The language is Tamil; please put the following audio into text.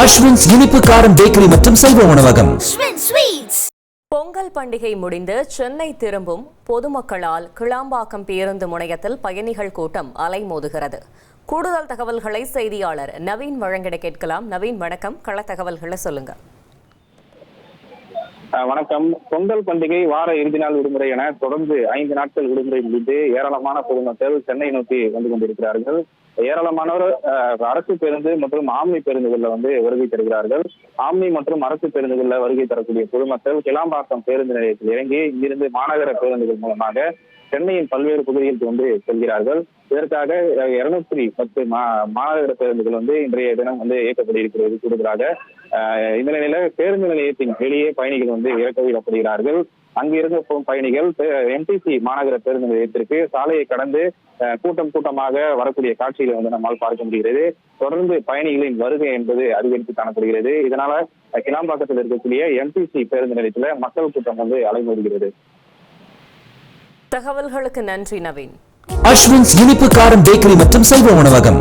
அஸ்வின்ஸ் இனிப்பு காரம் பேக்கரி மற்றும் சைவ உணவகம். பொங்கல் பண்டிகை முடிந்து சென்னை திரும்பும் பொதுமக்களால் கிளாம்பாக்கம் பேருந்து முனையத்தில் பயணிகள் கூட்டம் அலைமோதுகிறது. கூடுதல் தகவல்களை செய்தியாளர் நவீன் வழங்கிட கேட்கலாம். நவீன் வணக்கம். கள தகவல்களை சொல்லுங்க. வணக்கம். பொங்கல் பண்டிகை வார இறுதி நாள் விடுமுறை என தொடர்ந்து ஐந்து நாட்கள் விடுமுறை முடிந்து ஏராளமான பொதுமக்கள் சென்னை நோக்கி வந்து கொண்டிருக்கிறார்கள். ஏராளமானோர் அரசு பேருந்து மற்றும் ஆம்னி பேருந்துகளில் வந்து வருகை தருகிறார்கள். ஆம்னி மற்றும் அரசு பேருந்துகளில் வருகை தரக்கூடிய பொதுமக்கள் கிளாம்பாக்கம் பேருந்து நிலையத்தில் இறங்கி இங்கிருந்து மாநகர பேருந்துகள் மூலமாக சென்னையின் பல்வேறு பகுதிகளுக்கு வந்து செல்கிறார்கள். இதற்காக இருநூற்றி பத்து மா மாநகர பேருந்துகள் வந்து இன்றைய தினம் வந்து இயக்கப்பட்டிருக்கிறது. கூடுதலாக இந்த நிலையில பேருந்து நிலையத்தின் வெளியே பயணிகள் வந்து இறக்க விடப்படுகிறார்கள் அங்கு இருக்கும் பயணிகள் எம்டிசி மாநகர பேருந்து நிலையத்திற்கு சாலையை கடந்து கூட்டம் கூட்டமாக வரக்கூடிய காட்சிகளை வந்து நம்மால் பார்க்க முடிகிறது. தொடர்ந்து பயணிகளின் வருகை என்பது அதிகரித்து காணப்படுகிறது. இதனால கிளாம்பாக்கத்தில் இருக்கக்கூடிய எம்டிசி பேருந்து நிலையத்துல மக்கள் கூட்டம் வந்து அலைமோதுகிறது. தகவல்களுக்கு நன்றி நவீன். அஸ்வின்ஸ் இனிப்பு காரம் பேக்கரி மற்றும் சைவ உணவகம்.